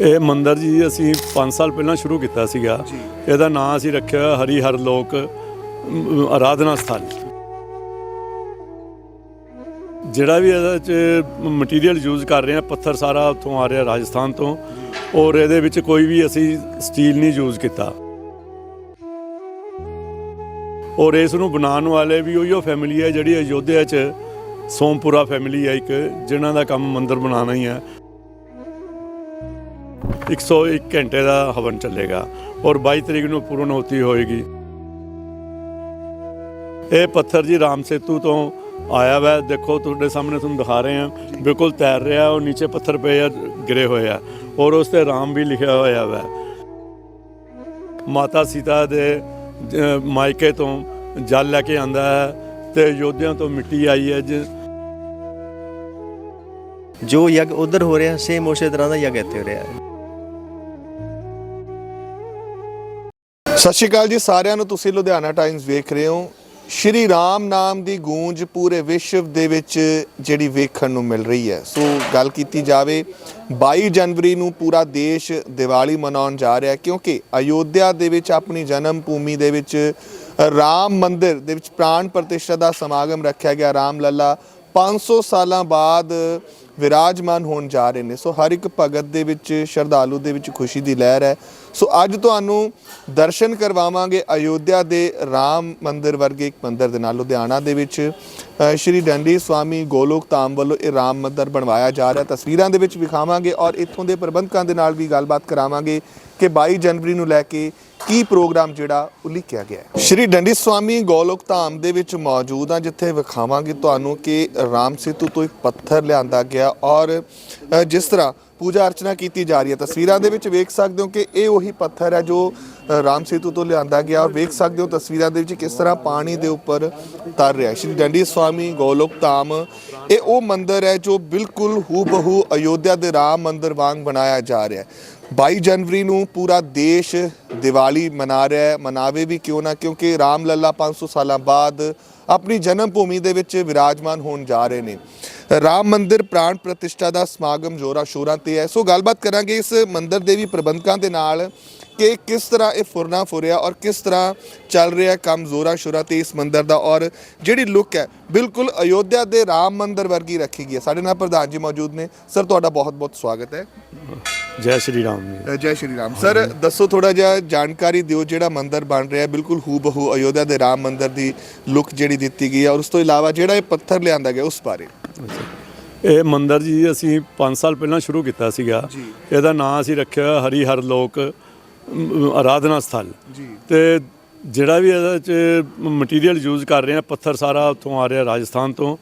ਇਹ ਮੰਦਿਰ ਜੀ ਅਸੀਂ 5 ਸਾਲ ਪਹਿਲਾਂ ਸ਼ੁਰੂ ਕੀਤਾ ਸੀਗਾ। ਇਹਦਾ ਨਾਮ ਅਸੀਂ ਰੱਖਿਆ ਹਰੀ ਹਰ ਲੋਕ ਆਰਾਧਨਾ ਸਥਲ ਜਿਹੜਾ ਵੀ ਇਹਦੇ ਚ ਮਟੀਰੀਅਲ ਯੂਜ਼ ਕਰ ਰਹੇ ਆ ਪੱਥਰ ਸਾਰਾ ਉੱਥੋਂ ਆ ਰਿਹਾ ਰਾਜਸਥਾਨ ਤੋਂ। ਔਰ ਇਹਦੇ ਵਿੱਚ ਕੋਈ ਵੀ ਅਸੀਂ ਸਟੀਲ ਨਹੀਂ ਯੂਜ਼ ਕੀਤਾ। ਔਰ ਇਸ ਨੂੰ ਬਣਾਉਣ ਵਾਲੇ ਵੀ ਉਹੀਓ ਫੈਮਿਲੀ ਹੈ ਜਿਹੜੀ ਅਯੋਧਿਆ ਚ ਸੋਮਪੁਰਾ ਫੈਮਿਲੀ ਹੈ ਇੱਕ ਜਿਨ੍ਹਾਂ ਦਾ ਕੰਮ ਮੰਦਿਰ ਬਣਾਉਣਾ ਹੀ ਹੈ 101 ਘੰਟੇ ਦਾ ਹਵਨ ਚੱਲੇਗਾ ਔਰ 22 ਤਰੀਕ ਨੂੰ ਪੂਰਨ ਹੋਤੀ ਹੋਏਗੀ। ਇਹ ਪੱਥਰ ਜੀ ਰਾਮ ਸੇਤੂ ਤੋਂ ਆਇਆ ਵਾ। ਦੇਖੋ, ਤੁਹਾਡੇ ਸਾਹਮਣੇ ਤੁਹਾਨੂੰ ਦਿਖਾ ਰਹੇ ਹਾਂ। ਬਿਲਕੁਲ ਤੈਰ ਰਿਹਾ, ਉਹ ਨੀਚੇ ਪੱਥਰ ਪਏ ਆ, ਗਿਰੇ ਹੋਏ ਆ। ਔਰ ਉਸ ਤੇ ਰਾਮ ਵੀ ਲਿਖਿਆ ਹੋਇਆ ਵਾ। ਮਾਤਾ ਸੀਤਾ ਦੇ ਮਾਇਕੇ ਤੋਂ ਜਲ ਲੈ ਕੇ ਆਂਦਾ ਹੈ ਤੇ ਯੋਧਿਆਂ ਤੋਂ ਮਿੱਟੀ ਆਈ ਹੈ ਜਿ- ਜੋ ਯੱਗ ਉਧਰ ਹੋ ਰਿਹਾ ਸੇਮ ਉਸੇ ਤਰ੍ਹਾਂ ਦਾ ਯੱਗ ਇੱਥੇ ਹੋ ਰਿਹਾ ਹੈ। ਸਤਿ ਸ਼੍ਰੀ ਅਕਾਲ ਜੀ, ਸਾਰਿਆਂ ਨੂੰ ਤੁਸੀਂ ਲੁਧਿਆਣਾ ਟਾਈਮਸ ਵੇਖ ਰਹੇ ਹੋ। ਸ਼੍ਰੀ ਰਾਮ ਨਾਮ ਦੀ ਗੂੰਜ ਪੂਰੇ ਵਿਸ਼ਵ ਦੇ ਵਿੱਚ ਜਿਹੜੀ ਵੇਖਣ ਨੂੰ ਮਿਲ ਰਹੀ ਹੈ। ਸੋ ਗੱਲ ਕੀਤੀ ਜਾਵੇ 22 ਜਨਵਰੀ ਨੂੰ ਪੂਰਾ ਦੇਸ਼ ਦੀਵਾਲੀ ਮਨਾਉਣ ਜਾ ਰਿਹਾ ਕਿਉਂਕਿ ਅਯੋਧਿਆ ਦੇ ਵਿੱਚ ਆਪਣੀ ਜਨਮ ਭੂਮੀ ਦੇ ਵਿੱਚ ਰਾਮ ਮੰਦਿਰ ਦੇ ਵਿੱਚ ਪ੍ਰਾਣ ਪ੍ਰਤਿਸ਼ਠਾ ਦਾ ਸਮਾਗਮ ਰੱਖਿਆ ਗਿਆ। ਰਾਮ ਲੱਲਾ 500 ਸਾਲਾਂ ਬਾਅਦ ਵਿਰਾਜਮਾਨ ਹੋਣ ਜਾ ਰਹੇ ਨੇ। ਸੋ ਹਰ ਇੱਕ ਭਗਤ ਦੇ ਵਿੱਚ, ਸ਼ਰਧਾਲੂ ਦੇ ਵਿੱਚ ਖੁਸ਼ੀ ਦੀ ਲਹਿਰ ਹੈ। ਸੋ ਅੱਜ ਤੁਹਾਨੂੰ ਦਰਸ਼ਨ ਕਰਵਾਵਾਂਗੇ ਅਯੋਧਿਆ ਦੇ ਰਾਮ ਮੰਦਿਰ ਵਰਗੇ ਇੱਕ ਮੰਦਿਰ ਦੇ ਨਾਲ, ਲੁਧਿਆਣਾ ਦੇ ਵਿੱਚ। ਸ਼੍ਰੀ ਡੰਡੀ ਸਵਾਮੀ ਗੋਲੋਕ ਧਾਮ ਵੱਲੋਂ ਇਹ ਰਾਮ ਮੰਦਰ ਬਣਵਾਇਆ ਜਾ ਰਿਹਾ। ਤਸਵੀਰਾਂ ਦੇ ਵਿੱਚ ਵਿਖਾਵਾਂਗੇ ਔਰ ਇੱਥੋਂ ਦੇ ਪ੍ਰਬੰਧਕਾਂ ਦੇ ਨਾਲ ਵੀ ਗੱਲਬਾਤ ਕਰਾਵਾਂਗੇ ਕਿ 22 ਜਨਵਰੀ ਨੂੰ ਲੈ ਕੇ ਕੀ ਪ੍ਰੋਗਰਾਮ ਜਿਹੜਾ ਉਲੀਕਿਆ ਗਿਆ ਹੈ। ਸ਼੍ਰੀ ਡੰਡੀ ਸਵਾਮੀ ਗੋਲੋਕ ਧਾਮ ਦੇ ਵਿੱਚ ਮੌਜੂਦ ਆ ਜਿੱਥੇ ਵਿਖਾਵਾਂਗੇ ਤੁਹਾਨੂੰ ਕਿ ਰਾਮ ਸੇਤੂ ਤੋਂ ਇੱਕ ਪੱਥਰ ਲਿਆਂਦਾ ਗਿਆ ਔਰ ਜਿਸ ਤਰ੍ਹਾਂ ਪੂਜਾ ਅਰਚਨਾ ਕੀਤੀ ਜਾ ਰਹੀ ਹੈ। ਤਸਵੀਰਾਂ ਦੇ ਵਿੱਚ ਵੇਖ ਸਕਦੇ ਹੋ ਕਿ ਇਹ ਉਹੀ ਪੱਥਰ ਹੈ ਜੋ ਰਾਮ ਸੇਤੂ ਤੋਂ ਲਿਆਂਦਾ ਗਿਆ। ਔਰ ਵੇਖ ਸਕਦੇ ਹੋ ਤਸਵੀਰਾਂ ਦੇ ਵਿੱਚ ਕਿਸ ਤਰ੍ਹਾਂ ਪਾਣੀ ਦੇ ਉੱਪਰ ਤਰ ਰਿਹਾ ਸ਼੍ਰੀ ਡੰਡੀ ਸਵਾਮੀ ਗੋਲੋਕ ਧਾਮ, ਇਹ ਉਹ ਮੰਦਿਰ ਹੈ ਜੋ ਬਿਲਕੁਲ ਹੂ ਬਹੂ ਅਯੋਧਿਆ ਦੇ ਰਾਮ ਮੰਦਿਰ ਵਾਂਗ ਬਣਾਇਆ ਜਾ ਰਿਹਾ ਹੈ। 22 ਜਨਵਰੀ ਨੂੰ ਪੂਰਾ ਦੇਸ਼ ਦੀਵਾਲੀ ਮਨਾ ਰਿਹਾ ਹੈ। ਮਨਾਵੇ ਵੀ ਕਿਉਂ ਨਾ? ਕਿਉਂਕਿ ਰਾਮ ਲੱਲਾ 500 ਸਾਲਾਂ ਬਾਅਦ ਆਪਣੀ ਜਨਮ ਭੂਮੀ ਦੇ ਵਿੱਚ ਵਿਰਾਜਮਾਨ ਹੋਣ ਜਾ ਰਹੇ ਨੇ। ਰਾਮ ਮੰਦਿਰ ਪ੍ਰਾਣ ਪ੍ਰਤਿਸ਼ਠਾ ਦਾ ਸਮਾਗਮ ਜੋਰਾ ਸ਼ੋਰਾਂ ਤੇ ਹੈ। ਸੋ ਗੱਲਬਾਤ ਕਰਾਂਗੇ ਇਸ ਮੰਦਿਰ ਦੇ ਵੀ ਪ੍ਰਬੰਧਕਾਂ ਦੇ ਨਾਲ ਕਿ ਕਿਸ ਤਰ੍ਹਾਂ ਇਹ ਫੁਰਨਾ ਫੁਰਿਆ ਔਰ ਕਿਸ ਤਰ੍ਹਾਂ ਚੱਲ ਰਿਹਾ ਕੰਮ ਜ਼ੋਰਾ ਸ਼ੋਰਾ ਤੇ ਇਸ ਮੰਦਿਰ ਦਾ ਔਰ ਜਿਹੜੀ ਲੁੱਕ ਹੈ ਬਿਲਕੁਲ ਅਯੋਧਿਆ ਦੇ ਰਾਮ ਮੰਦਿਰ ਵਰਗੀ ਰੱਖੀ ਗਈ ਹੈ। ਸਾਡੇ ਨਾਲ ਪ੍ਰਧਾਨ ਜੀ ਮੌਜੂਦ ਨੇ। ਸਰ ਤੁਹਾਡਾ ਬਹੁਤ ਬਹੁਤ ਸਵਾਗਤ ਹੈ। ਜੈ ਸ਼੍ਰੀ ਰਾਮ ਜੀ। ਜੈ ਸ਼੍ਰੀ ਰਾਮ। ਸਰ ਦੱਸੋ ਥੋੜਾ ਜਿਹਾ ਜਾਣਕਾਰੀ ਦਿਓ ਜਿਹੜਾ ਮੰਦਿਰ ਬਣ ਰਿਹਾ ਬਿਲਕੁਲ ਹੂਬਹੂ ਅਯੋਧਿਆ ਦੇ ਰਾਮ ਮੰਦਿਰ ਦੀ ਲੁੱਕ ਜਿਹੜੀ ਦਿੱਤੀ ਗਈ ਹੈ ਔਰ ਉਸ ਤੋਂ ਇਲਾਵਾ ਜਿਹੜਾ ਇਹ ਪੱਥਰ ਲਿਆਂਦਾ ਗਿਆ ਉਸ ਬਾਰੇ। ਇਹ ਮੰਦਿਰ ਜੀ ਅਸੀਂ 5 ਸਾਲ ਪਹਿਲਾਂ ਸ਼ੁਰੂ ਕੀਤਾ ਸੀਗਾ। ਇਹਦਾ ਨਾਮ ਅਸੀਂ ਰੱਖਿਆ ਹਰੀ ਹਰ ਲੋਕ ਆਰਾਧਨਾ ਸਥਲ। ਤੇ ਜਿਹੜਾ ਵੀ ਇਹਦੇ ਚ ਮਟੀਰੀਅਲ ਯੂਜ਼ ਕਰ ਰਹੇ ਆ ਪੱਥਰ ਸਾਰਾ ਉੱਥੋਂ ਆ ਰਿਹਾ ਰਾਜਸਥਾਨ ਤੋਂ।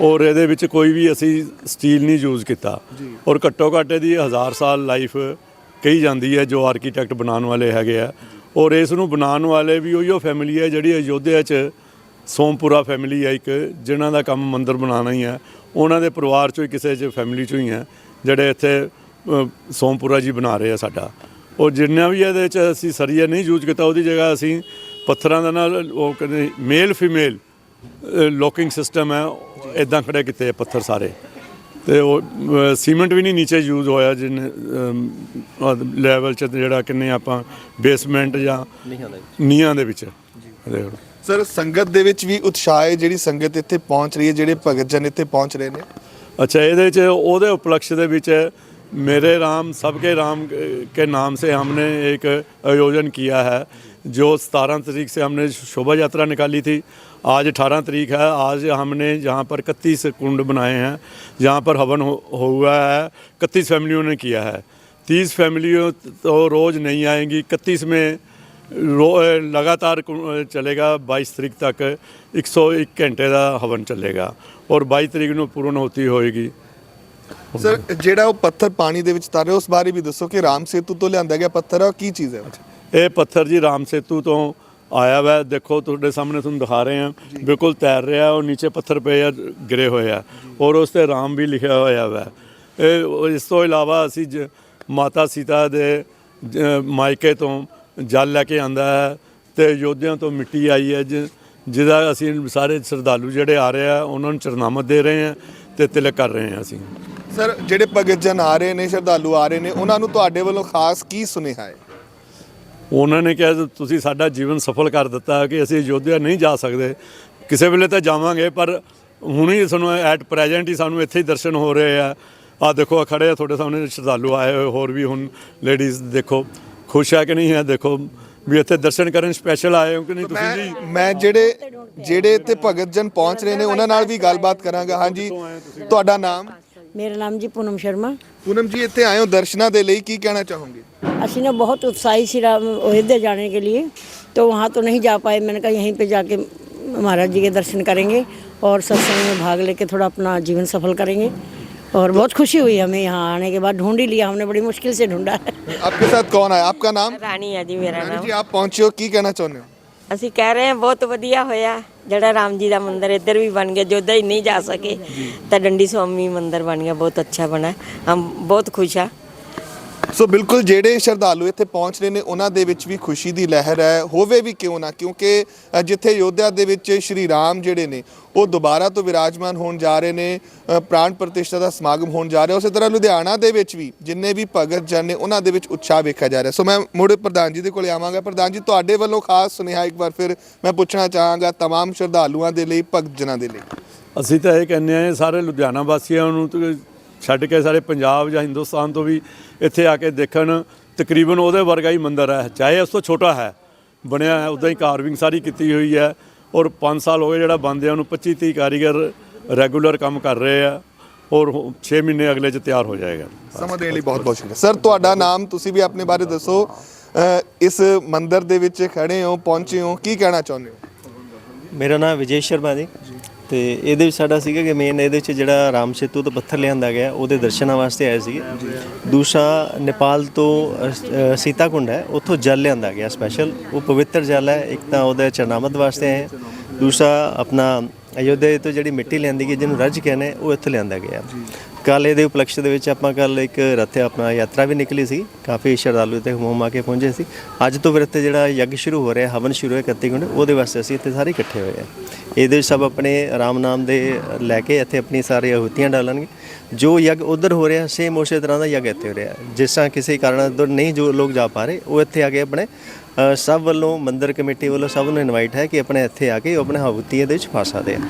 ਔਰ ਇਹਦੇ ਵਿੱਚ ਕੋਈ ਵੀ ਅਸੀਂ ਸਟੀਲ ਨਹੀਂ ਯੂਜ਼ ਕੀਤਾ। ਔਰ ਘੱਟੋ ਘੱਟ ਇਹਦੀ 1000 ਸਾਲ ਲਾਈਫ ਕਹੀ ਜਾਂਦੀ ਹੈ ਜੋ ਆਰਕੀਟੈਕਟ ਬਣਾਉਣ ਵਾਲੇ ਹੈਗੇ ਆ। ਔਰ ਇਸ ਨੂੰ ਬਣਾਉਣ ਵਾਲੇ ਵੀ ਉਹੀਓ ਫੈਮਿਲੀ ਹੈ ਜਿਹੜੀ ਅਯੋਧਿਆ ਚ ਸੋਮਪੁਰਾ ਫੈਮਿਲੀ ਹੈ ਇੱਕ ਜਿਨ੍ਹਾਂ ਦਾ ਕੰਮ ਮੰਦਿਰ ਬਣਾਉਣਾ ਹੀ ਹੈ ਉਹਨਾਂ ਦੇ ਪਰਿਵਾਰ ਚੋਂ ਹੀ ਕਿਸੇ ਚ ਫੈਮਿਲੀ ਚੋਂ ਹੀ ਹੈ ਜਿਹੜੇ ਇੱਥੇ ਸੋਮਪੁਰਾ ਜੀ ਬਣਾ ਰਹੇ ਆ ਸਾਡਾ। ਉਹ ਜਿੰਨਾ ਵੀ ਇਹਦੇ ਚ ਅਸੀਂ ਸਰੀਆ ਨਹੀਂ ਯੂਜ਼ ਕੀਤਾ ਉਹਦੀ ਜਗ੍ਹਾ ਅਸੀਂ ਪੱਥਰਾਂ ਦੇ ਨਾਲ ਉਹ ਕਹਿੰਦੇ ਮੇਲ ਫੀਮੇਲ ਲੋਕਿੰਗ ਸਿਸਟਮ ਹੈ ਇਦਾਂ ਖੜੇ ਕੀਤੇ ਪੱਥਰ ਸਾਰੇ। ਤੇ ਉਹ ਸੀਮੈਂਟ ਵੀ ਨਹੀਂ ਨੀਚੇ ਯੂਜ਼ ਹੋਇਆ ਜਿੰਨੇ ਲੈਵਲ ਚ ਜਿਹੜਾ ਕਿੰਨੇ ਆਪਾਂ ਬੇਸਮੈਂਟ ਜਾਂ ਨਹੀਂ ਦੇ ਵਿੱਚ। ਦੇਖੋ ਸਰ ਸੰਗਤ ਦੇ ਵਿੱਚ ਵੀ ਉਤਸ਼ਾਹ ਹੈ ਜਿਹੜੀ ਸੰਗਤ ਇੱਥੇ ਪਹੁੰਚ ਰਹੀ ਹੈ ਜਿਹੜੇ ਭਗਤ ਜਨ ਇੱਥੇ ਪਹੁੰਚ ਰਹੇ ਨੇ अच्छा ਇਹਦੇ ਚ ਉਹਦੇ ਉਪਲਕਸ਼ ਦੇ ਵਿੱਚ मेरे राम सबके राम के नाम से हमने एक आयोजन किया है जो 17 तारीख से हमने शोभा यात्रा निकाली थी आज 18 तारीख है आज हमने यहाँ पर इकतीस कुंड बनाए हैं जहाँ पर हवन हो, हुआ है इकतीस फैमिलियों ने किया है तीस फैमिलियों तो रोज़ नहीं आएंगी इकतीस में रो ਲਗਾਤਾਰ ਚੱਲੇਗਾ 22 ਤਰੀਕ ਤੱਕ 101 ਘੰਟੇ ਦਾ ਹਵਨ ਚੱਲੇਗਾ ਔਰ 22 ਤਰੀਕ ਨੂੰ ਪੂਰਨ ਹੋਤੀ ਹੋਏਗੀ। ਸਰ ਜਿਹੜਾ ਉਹ ਪੱਥਰ ਪਾਣੀ ਦੇ ਵਿੱਚ ਤਰ ਰਿਹਾ ਉਸ ਬਾਰੇ ਵੀ ਦੱਸੋ ਕਿ ਰਾਮ ਸੇਤੂ ਤੋਂ ਲਿਆਂਦਾ ਗਿਆ ਪੱਥਰ ਹੈ ਉਹ ਕੀ ਚੀਜ਼ ਹੈ? ਇਹ ਪੱਥਰ ਜੀ ਰਾਮ ਸੇਤੂ ਤੋਂ ਆਇਆ ਵਾ। ਦੇਖੋ ਤੁਹਾਡੇ ਸਾਹਮਣੇ ਤੁਹਾਨੂੰ ਦਿਖਾ ਰਹੇ ਹਾਂ। ਬਿਲਕੁਲ ਤੈਰ ਰਿਹਾ ਔਰ ਨੀਚੇ ਪੱਥਰ ਪਏ ਆ ਗਿਰੇ ਹੋਏ ਆ ਔਰ ਉਸ ਤੇ ਰਾਮ ਵੀ ਲਿਖਿਆ ਹੋਇਆ ਵਾ। ਇਹ ਉਹ ਇਸ ਤੋਂ ਇਲਾਵਾ ਅਸੀਂ ਮਾਤਾ ਸੀਤਾ ਦੇ ਮਾਇਕੇ ਤੋਂ ਜਲ ਲੈ ਕੇ ਆਂਦਾ ਹੈ ਤੇ ਯੋਧਿਆਂ ਤੋਂ ਮਿੱਟੀ ਆਈ ਹੈ ਜਿ- ਜਿਹਦਾ ਅਸੀਂ ਸਾਰੇ ਸ਼ਰਧਾਲੂ ਜਿਹੜੇ ਆ ਰਹੇ ਆ ਉਹਨਾਂ ਨੂੰ ਚਰਨਾਮਤ ਦੇ ਰਹੇ ਹਾਂ ਤੇ ਤਿਲਕ ਕਰ ਰਹੇ ਹਾਂ ਅਸੀਂ। ਸਰ ਜਿਹੜੇ ਭਗਤ ਜਨ ਆ ਰਹੇ ਨੇ ਸ਼ਰਧਾਲੂ ਆ ਰਹੇ ਨੇ ਉਹਨਾਂ ਨੂੰ ਤੁਹਾਡੇ ਵੱਲੋਂ ਖਾਸ ਕੀ ਸੁਨੇਹਾ ਹੈ? ਉਹਨਾਂ ਨੇ ਕਿਹਾ ਤੁਸੀਂ ਸਾਡਾ ਜੀਵਨ ਸਫਲ ਕਰ ਦਿੱਤਾ ਕਿ ਅਸੀਂ ਅਯੋਧਿਆ ਨਹੀਂ ਜਾ ਸਕਦੇ। ਕਿਸੇ ਵੇਲੇ ਤਾਂ ਜਾਵਾਂਗੇ ਪਰ ਹੁਣੀ ਸਾਨੂੰ ਐਟ ਪ੍ਰੈਜ਼ੈਂਟ ਹੀ ਸਾਨੂੰ ਇੱਥੇ ਹੀ ਦਰਸ਼ਨ ਹੋ ਰਹੇ ਆ। ਆ ਦੇਖੋ ਆਹ ਖੜੇ ਆ ਤੁਹਾਡੇ ਸਾਹਮਣੇ ਸ਼ਰਧਾਲੂ ਆਏ ਹੋਏ ਹੋਰ ਵੀ ਹੁਣ ਲੇਡੀਜ਼ ਦੇਖੋ। ਖੁਸ਼ ਆ ਕਿ ਨਹੀਂ ਹੈ ਦੇਖੋ ਵੀ ਇੱਥੇ ਦਰਸ਼ਨ ਕਰਨ ਸਪੈਸ਼ਲ ਆਏ ਹੋ ਕਿ ਨਹੀਂ ਤੁਸੀਂ ਜੀ ਮੈਂ ਮੈਂ ਜਿਹੜੇ ਜਿਹੜੇ ਇੱਥੇ ਭਗਤ ਜਨ ਪਹੁੰਚ ਰਹੇ ਨੇ ਉਹਨਾਂ ਨਾਲ ਵੀ ਗੱਲਬਾਤ ਕਰਾਂਗਾ ਹਾਂਜੀ ਤੁਹਾਡਾ ਨਾਮ ਮੇਰਾ ਨਾਮ ਜੀ ਪੂਨਮ ਸ਼ਰਮਾ ਪੂਨਮ ਜੀ ਇੱਥੇ ਆਏ ਹੋ ਦਰਸ਼ਨਾਂ ਦੇ ਲਈ ਕੀ ਕਹਿਣਾ ਚਾਹੋਗੇ ਅਸੀਂ ना बहुत उत्साही श्री राम अयोध्या जाने के लिए तो वहाँ तो नहीं जा पाए मैंने कहा यहीं पे जाके महाराज जी के दर्शन करेंगे और सत्संग में भाग लेके थोड़ा अपना जीवन सफल करेंगे और बहुत खुशी हुई हमें यहाँ आने के बाद। ढूंढ ही लिया हमने बड़ी मुश्किल से ढूंढा। आपके साथ कौन आया? आपका ਨਾਮ ਰਾਣੀ ਆ ਜੀ ਮੇਰਾ ਰਾਣੀ ਨਾਮ ਜੀ ਆਪ ਪਹੁੰਚੇ ਹੋ ਕੀ ਕਹਿਣਾ ਚਾਹੁੰਦੇ ਹੋ ਅਸੀਂ ਕਹਿ ਰਹੇ ਹਾਂ ਬਹੁਤ ਵਧੀਆ ਹੋਇਆ। ਜਿਹੜਾ ਰਾਮ ਜੀ ਦਾ ਮੰਦਿਰ ਇੱਧਰ ਵੀ ਬਣ ਗਿਆ ਜੋਧਾ ਹੀ ਨਹੀਂ ਜਾ ਸਕੇ ਤਾਂ ਡੰਡੀ ਸੁਆਮੀ ਮੰਦਿਰ ਬਣ ਗਿਆ ਬਹੁਤ ਅੱਛਾ ਬਣਾ। ਹਮ ਬਹੁਤ ਖੁਸ਼ ਆ ਸੋ ਬਿਲਕੁਲ ਜਿਹੜੇ ਸ਼ਰਧਾਲੂ ਇੱਥੇ ਪਹੁੰਚ ਰਹੇ ਨੇ ਉਹਨਾਂ ਦੇ ਵਿੱਚ ਵੀ ਖੁਸ਼ੀ ਦੀ ਲਹਿਰ ਹੈ ਹੋਵੇ ਵੀ ਕਿਉਂ ਨਾ ਕਿਉਂਕਿ ਅ, ਜਿੱਥੇ ਯੋਧਿਆ ਦੇ ਵਿੱਚ ਸ਼੍ਰੀ ਰਾਮ ਜਿਹੜੇ ਨੇ ਉਹ ਦੁਬਾਰਾ ਤੋਂ ਵਿਰਾਜਮਾਨ ਹੋਣ ਜਾ ਰਹੇ ਨੇ ਅ, ਪ੍ਰਾਣ ਪ੍ਰਤਿਸ਼ਠਾ ਦਾ ਸਮਾਗਮ ਹੋਣ ਜਾ ਰਿਹਾ ਉਸੇ ਤਰ੍ਹਾਂ ਲੁਧਿਆਣਾ ਦੇ ਵਿੱਚ ਵੀ ਜਿੰਨੇ ਵੀ ਭਗਤ ਜਨ ਨੇ ਉਹਨਾਂ ਦੇ ਵਿੱਚ ਉਤਸ਼ਾਹ ਵੇਖਿਆ ਜਾ ਰਿਹਾ ਸੋ ਮੈਂ ਮੁੜ ਪ੍ਰਧਾਨ ਜੀ ਦੇ ਕੋਲੇ ਆਵਾਂਗਾ ਪ੍ਰਧਾਨ ਜੀ ਤੁਹਾਡੇ ਵੱਲੋਂ ਖਾਸ ਸੁਨੇਹਾ ਇੱਕ ਵਾਰ ਫਿਰ ਮੈਂ ਪੁੱਛਣਾ ਚਾਹਾਂਗਾ तमाम ਸ਼ਰਧਾਲੂਆਂ ਦੇ ਲਈ ਭਗਤ ਜਨਾਂ ਦੇ ਲਈ ਅਸੀਂ ਤਾਂ ਇਹ ਕਹਿੰਦੇ ਆ ਸਾਰੇ ਲੁਧਿਆਣਾ ਵਾਸੀਆਂ ਨੂੰ ਤੇ ਛੱਡ ਕੇ ਸਾਰੇ ਪੰਜਾਬ ਜਾਂ ਹਿੰਦੁਸਤਾਨ ਤੋਂ ਵੀ ਇੱਥੇ ਆ ਕੇ ਦੇਖਣ ਤਕਰੀਬਨ ਉਹਦੇ ਵਰਗਾ ਹੀ ਮੰਦਿਰ ਹੈ ਚਾਹੇ ਉਸ ਤੋਂ ਛੋਟਾ ਹੈ ਬਣਿਆ ਹੈ ਉਦਾਂ ਹੀ ਕਾਰਵਿੰਗ ਸਾਰੀ ਕੀਤੀ ਹੋਈ ਹੈ ਔਰ 5 ਸਾਲ ਹੋ ਗਏ ਜਿਹੜਾ ਬੰਦਿਆਂ ਨੂੰ 25 30 ਕਾਰੀਗਰ ਰੈਗੂਲਰ ਕੰਮ ਕਰ ਰਹੇ ਆ ਔਰ 6 ਮਹੀਨੇ ਅਗਲੇ ਚ ਤਿਆਰ ਹੋ ਜਾਏਗਾ। ਸਮਾਂ ਦੇਣ ਲਈ ਬਹੁਤ ਬਹੁਤ ਸ਼ੁਕਰੀਆ। ਸਰ ਤੁਹਾਡਾ ਨਾਮ ਤੁਸੀਂ ਵੀ ਆਪਣੇ ਬਾਰੇ ਦੱਸੋ। ਇਸ ਮੰਦਿਰ ਦੇ ਵਿੱਚ ਖੜੇ ਹੋ ਪਹੁੰਚੇ ਹੋ ਕੀ ਕਹਿਣਾ ਚਾਹੁੰਦੇ ਹੋ? ਮੇਰਾ ਨਾਮ ਵਿਜੇ ਸ਼ਰਮਾ ਜੀ। ਤੇ ਇਹਦੇ ਵਿੱਚ ਸਾਡਾ ਸੀਗਾ ਕਿ ਮੇਨ ਇਹਦੇ ਵਿੱਚ ਜਿਹੜਾ ਰਾਮ ਸੇਤੂ ਤੋਂ ਪੱਥਰ ਲਿਆਂਦਾ ਗਿਆ, ਉਹਦੇ ਦਰਸ਼ਨਾਂ ਵਾਸਤੇ ਆਏ ਸੀਗੇ। ਦੂਸਰਾ ਨੇਪਾਲ ਤੋਂ ਸੀਤਾਕੁੰਡ ਹੈ, ਉੱਥੋਂ ਜਲ ਲਿਆਂਦਾ ਗਿਆ ਸਪੈਸ਼ਲ ਉਹ ਪਵਿੱਤਰ ਜਲ ਹੈ, ਇੱਕ ਤਾਂ ਉਹਦੇ ਚਰਨਾਮਤ ਵਾਸਤੇ ਆਏ ਦੂਸਰਾ ਆਪਣਾ ਅਯੋਧਿਆ ਤੋਂ ਜਿਹੜੀ ਮਿੱਟੀ ਲਿਆਂਦੀ ਗਈ, ਜਿਹਨੂੰ ਰੱਜ ਕਹਿੰਦੇ, ਉਹ ਇੱਥੋਂ ਲਿਆਂਦਾ ਗਿਆ। ਕੱਲ ਇਹਦੇ ਉਪਲਕਸ਼ ਦੇ ਵਿੱਚ ਆਪਾਂ ਕੱਲ ਇੱਕ ਰੱਥ ਆਪਣਾ ਯਾਤਰਾ ਵੀ ਨਿਕਲੀ ਸੀ, ਕਾਫੀ ਸ਼ਰਧਾਲੂ ਇੱਥੇ ਹੋਮ ਆ ਕੇ ਪਹੁੰਚੇ ਸੀ। ਅੱਜ ਤੋਂ ਫਿਰ ਇੱਥੇ ਜਿਹੜਾ ਯੱਗ ਸ਼ੁਰੂ ਹੋ ਰਿਹਾ, ਹਵਨ ਸ਼ੁਰੂ ਹੈ 31 ਗੁੰਡ ਉਹਦੇ ਵਾਸਤੇ ਅਸੀਂ ਇੱਥੇ ਸਾਰੇ ਇਕੱਠੇ ਹੋਏ ਆ ਇਹਦੇ ਵਿੱਚ ਸਭ ਆਪਣੇ ਰਾਮ ਨਾਮ ਦੇ ਲੈ ਕੇ ਇੱਥੇ ਆਪਣੀ ਸਾਰੀ ਆਹੁਤੀਆਂ ਡਾਲਣਗੇ। ਜੋ ਯੱਗ ਉਧਰ ਹੋ ਰਿਹਾ ਸੇਮ ਉਸੇ ਤਰ੍ਹਾਂ ਦਾ ਯੱਗ ਇੱਥੇ ਹੋ ਰਿਹਾ। ਜਿਸ ਤਰ੍ਹਾਂ ਕਿਸੇ ਕਾਰਨ ਤੋਂ ਨਹੀਂ ਜੋ ਲੋਕ ਜਾ ਪਾ ਰਹੇ, ਉਹ ਇੱਥੇ ਆ ਕੇ ਆਪਣੇ ਸਭ ਵੱਲੋਂ ਮੰਦਰ ਕਮੇਟੀ ਵੱਲੋਂ ਸਭ ਨੂੰ ਇਨਵਾਈਟ ਹੈ ਕਿ ਆਪਣੇ ਇੱਥੇ ਆ ਕੇ ਉਹ ਆਪਣੇ ਹਵਤੀਆਂ ਦੇ ਵਿੱਚ ਪਾ ਸਕਦੇ ਆ।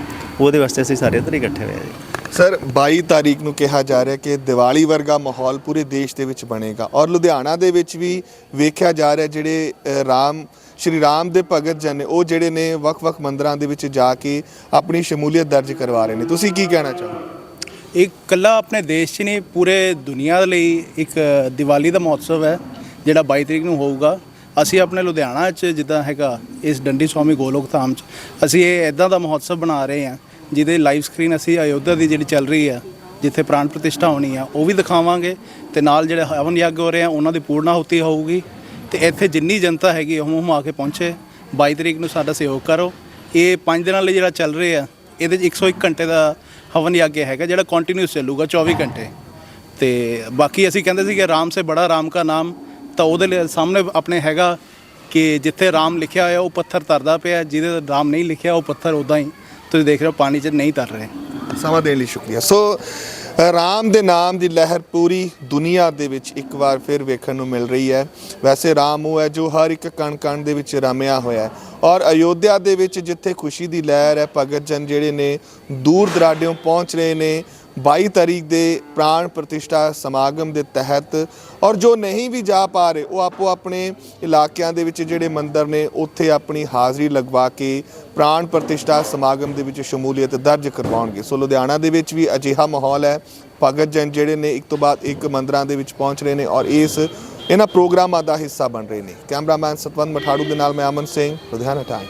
ਉਹਦੇ ਵਾਸਤੇ ਅਸੀਂ ਸਾਰੇ ਇੱਧਰ ਇਕੱਠੇ ਹੋਏ ਆ ਜੀ। ਸਰ 22 ਤਾਰੀਖ ਨੂੰ ਕਿਹਾ ਜਾ ਰਿਹਾ ਕਿ ਦੀਵਾਲੀ ਵਰਗਾ ਮਾਹੌਲ ਪੂਰੇ ਦੇਸ਼ ਦੇ ਵਿੱਚ ਬਣੇਗਾ ਔਰ ਲੁਧਿਆਣਾ ਦੇ ਵਿੱਚ ਵੀ ਵੇਖਿਆ ਜਾ ਰਿਹਾ ਜਿਹੜੇ ਰਾਮ, ਸ਼੍ਰੀ ਰਾਮ ਦੇ ਭਗਤ ਜਨ ਨੇ, ਉਹ ਜਿਹੜੇ ਨੇ ਵੱਖ-ਵੱਖ ਮੰਦਰਾਂ ਦੇ ਵਿੱਚ ਜਾ ਕੇ ਆਪਣੀ ਸ਼ਮੂਲੀਅਤ ਦਰਜ ਕਰਵਾ ਰਹੇ ਨੇ। ਤੁਸੀਂ ਕੀ ਕਹਿਣਾ ਚਾਹੋ ਇਹ ਕੱਲਾ ਆਪਣੇ ਦੇਸ਼ 'ਚ ਨਹੀਂ, ਪੂਰੇ ਦੁਨੀਆ ਲਈ ਇੱਕ ਦੀਵਾਲੀ ਦਾ ਮਹੋਤਸਵ ਹੈ, ਜਿਹੜਾ 22 ਤਰੀਕ ਨੂੰ ਹੋਊਗਾ। ਅਸੀਂ ਆਪਣੇ ਲੁਧਿਆਣਾ 'ਚ ਜਿੱਦਾਂ ਹੈਗਾ, ਇਸ ਡੰਡੀ ਸਵਾਮੀ ਗੋਲੋਕ ਧਾਮ 'ਚ, ਅਸੀਂ ਇਹ ਇਦਾਂ ਦਾ ਮਹੋਤਸਵ ਬਣਾ ਰਹੇ ਹਾਂ ਜਿਹਦੇ ਲਾਈਵ ਸਕਰੀਨ ਅਸੀਂ ਅਯੋਧਿਆ ਦੀ ਜਿਹੜੀ ਚੱਲ ਰਹੀ ਆ, ਜਿੱਥੇ ਪ੍ਰਾਣ ਪ੍ਰਤਿਸ਼ਠਾ ਹੋਣੀ ਆ, ਉਹ ਵੀ ਦਿਖਾਵਾਂਗੇ ਤੇ ਨਾਲ ਜਿਹੜੇ ਹਵਨ ਯੱਗ ਹੋ ਰਹੇ ਆ, ਉਹਨਾਂ ਦੀ ਪੂਰਨਾ ਪੂਰਨਾਹੁਤੀ ਹੋਊਗੀ। ਤੇ ਇੱਥੇ ਜਿੰਨੀ ਜਨਤਾ ਹੈਗੀ ਉਹ ਹਮ ਆ ਕੇ ਪਹੁੰਚੇ। 22 ਤਰੀਕ ਨੂੰ ਸਾਡਾ ਸਹਿਯੋਗ ਕਰੋ। ਇਹ 5 ਦਿਨਾਂ ਲਈ ਜਿਹੜਾ ਚੱਲ ਰਿਹਾ, ਇਹਦੇ 'ਚ 101 ਘੰਟੇ ਦਾ ਹਵਨ ਯੱਗ ਹੈਗਾ, ਜਿਹੜਾ ਕੰਟੀਨਿਊਸ ਚੱਲੂਗਾ 24 ਘੰਟੇ। ਤੇ ਬਾਕੀ ਅਸੀਂ ਕਹਿੰਦੇ ਸੀ ਕਿ ਰਾਮ ਸੇ ਬੜਾ ਰਾਮ ਕਾ ਨਾਮ, ਤਾਂ ਉਹਦੇ ਲਈ ਸਾਹਮਣੇ ਆਪਣੇ ਹੈਗਾ ਕਿ ਜਿੱਥੇ ਰਾਮ ਲਿਖਿਆ ਹੋਇਆ, ਉਹ ਪੱਥਰ ਤਰਦਾ ਪਿਆ, ਜਿਹਦੇ ਰਾਮ ਨਹੀਂ ਲਿਖਿਆ, ਉਹ ਪੱਥਰ ਉਦਾਂ ਹੀ ਤੁਸੀਂ ਦੇਖ ਰਹੇ ਹੋ, ਪਾਣੀ 'ਚ ਨਹੀਂ ਤਰ ਰਹੇ। ਸਮਾਂ ਦੇਣ ਲਈ ਸ਼ੁਕਰੀਆ। ਸੋ ਰਾਮ ਦੇ ਨਾਮ ਦੀ ਲਹਿਰ ਪੂਰੀ ਦੁਨੀਆ ਦੇ ਵਿੱਚ ਇੱਕ ਵਾਰ ਫਿਰ ਵੇਖਣ ਨੂੰ ਮਿਲ ਰਹੀ ਹੈ। ਵੈਸੇ ਰਾਮ ਉਹ ਹੈ ਜੋ ਹਰ ਇੱਕ ਕਣ ਕਣ ਦੇ ਵਿੱਚ ਰਮਿਆ ਹੋਇਆ ਹੈ। ਔਰ ਅਯੋਧਿਆ ਦੇ ਵਿੱਚ ਜਿੱਥੇ ਖੁਸ਼ੀ ਦੀ ਲਹਿਰ ਹੈ, ਭਗਤ ਜਨ ਜਿਹੜੇ ਨੇ ਦੂਰ ਦਰਾਡਿਓਂ ਪਹੁੰਚ ਰਹੇ ਨੇ 22 ਤਾਰੀਖ ਦੇ ਪ੍ਰਾਣ ਪ੍ਰਤਿਸ਼ਠਾ ਸਮਾਗਮ ਦੇ ਤਹਿਤ ਔਰ ਜੋ ਨਹੀਂ ਵੀ ਜਾ ਪਾ ਰਹੇ, ਉਹ ਆਪੋ ਆਪਣੇ ਇਲਾਕਿਆਂ ਦੇ ਵਿੱਚ ਜਿਹੜੇ ਮੰਦਰ ਨੇ, ਉੱਥੇ ਆਪਣੀ ਹਾਜ਼ਰੀ ਲਗਵਾ ਕੇ ਪ੍ਰਾਣ ਪ੍ਰਤਿਸ਼ਠਾ ਸਮਾਗਮ ਦੇ ਵਿੱਚ ਸ਼ਮੂਲੀਅਤ ਦਰਜ ਕਰਵਾਉਣਗੇ। ਸੋ ਲੁਧਿਆਣਾ ਦੇ ਵਿੱਚ ਵੀ ਅਜਿਹਾ ਮਾਹੌਲ ਹੈ। ਭਗਤ ਜਨ ਜਿਹੜੇ ਨੇ, ਇੱਕ ਤੋਂ ਬਾਅਦ ਇੱਕ ਮੰਦਰਾਂ ਦੇ ਵਿੱਚ ਪਹੁੰਚ ਰਹੇ ਨੇ ਔਰ ਇਸ ਇਹਨਾਂ ਪ੍ਰੋਗਰਾਮਾਂ ਦਾ ਹਿੱਸਾ ਬਣ ਰਹੇ ਨੇ। ਕੈਮਰਾਮੈਨ ਸਤਵੰਤ ਮਠਾੜੂ ਦੇ ਨਾਲ ਮੈਂ ਅਮਨ ਸਿੰਘ, ਲੁਧਿਆਣਾ ਟਾਈਮ